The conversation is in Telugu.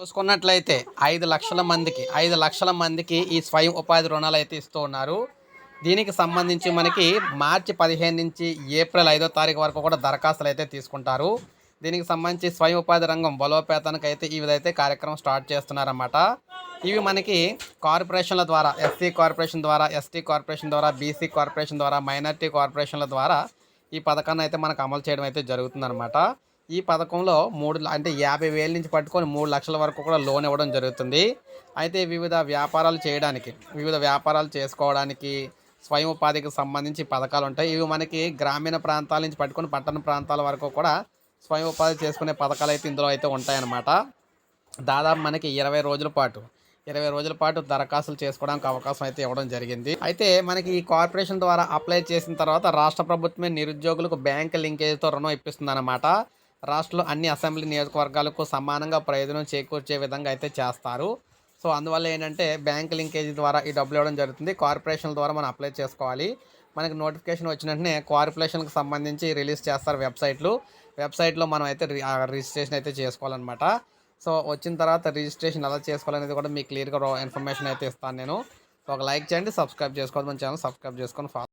చూసుకున్నట్లయితే ఐదు లక్షల మందికి ఐదు లక్షల మందికి ఈ స్వయం ఉపాధి రుణాలు అయితే ఇస్తూ ఉన్నారు. దీనికి సంబంధించి మనకి మార్చి పదిహేను నుంచి ఏప్రిల్ ఐదో తారీఖు వరకు కూడా దరఖాస్తులు అయితే తీసుకుంటారు. దీనికి సంబంధించి స్వయం ఉపాధి రంగం బలోపేతానికి అయితే ఈ విధైతే కార్యక్రమం స్టార్ట్ చేస్తున్నారన్నమాట. ఇవి మనకి కార్పొరేషన్ల ద్వారా ఎస్సీ కార్పొరేషన్ ద్వారా ఎస్టీ కార్పొరేషన్ ద్వారా బీసీ కార్పొరేషన్ ద్వారా మైనార్టీ కార్పొరేషన్ల ద్వారా ఈ పథకాన్ని అయితే మనకు అమలు చేయడం అయితే జరుగుతుందన్నమాట. ఈ పథకంలో మూడు అంటే యాభై వేల నుంచి పట్టుకొని మూడు లక్షల వరకు కూడా లోన్ ఇవ్వడం జరుగుతుంది. అయితే వివిధ వ్యాపారాలు చేయడానికి వివిధ వ్యాపారాలు చేసుకోవడానికి స్వయం ఉపాధికి సంబంధించి పథకాలు ఉంటాయి. ఇవి మనకి గ్రామీణ ప్రాంతాల నుంచి పట్టుకొని పట్టణ ప్రాంతాల వరకు కూడా స్వయం ఉపాధి చేసుకునే పథకాలు అయితే ఇందులో అయితే ఉంటాయన్నమాట. దాదాపు మనకి ఇరవై రోజుల పాటు ఇరవై రోజుల పాటు దరఖాస్తులు చేసుకోవడానికి అవకాశం అయితే ఇవ్వడం జరిగింది. అయితే మనకి ఈ కార్పొరేషన్ ద్వారా అప్లై చేసిన తర్వాత రాష్ట్ర ప్రభుత్వమే నిరుద్యోగులకు బ్యాంక్ లింకేజ్తో రుణం ఇప్పిస్తుంది అనమాట రాష్ట్రంలో అన్ని అసెంబ్లీ నియోజకవర్గాలకు సమానంగా ప్రయోజనం చేకూర్చే విధంగా అయితే చేస్తారు. సో అందువల్ల ఏంటంటే బ్యాంక్ లింకేజ్ ద్వారా ఈ డబ్బులు ఇవ్వడం జరుగుతుంది. కార్పొరేషన్ ద్వారా మనం అప్లై చేసుకోవాలి. మనకి నోటిఫికేషన్ వచ్చిన వెంటనే కార్పొరేషన్కి సంబంధించి రిలీజ్ చేస్తారు వెబ్సైట్లు. వెబ్సైట్లో మనం అయితే రి- ఆ రిజిస్ట్రేషన్ అయితే చేసుకోవాలన్నమాట. సో వచ్చిన తర్వాత రిజిస్ట్రేషన్ ఎలా చేసుకోవాలనేది కూడా మీకు క్లియర్గా ఇన్ఫర్మేషన్ అయితే ఇస్తాను నేను. సో ఒక లైక్ చేయండి సబ్స్క్రైబ్ చేసుకోవద్దు మన ఛానల్ సబ్స్క్రైబ్ చేసుకొని ఫాలో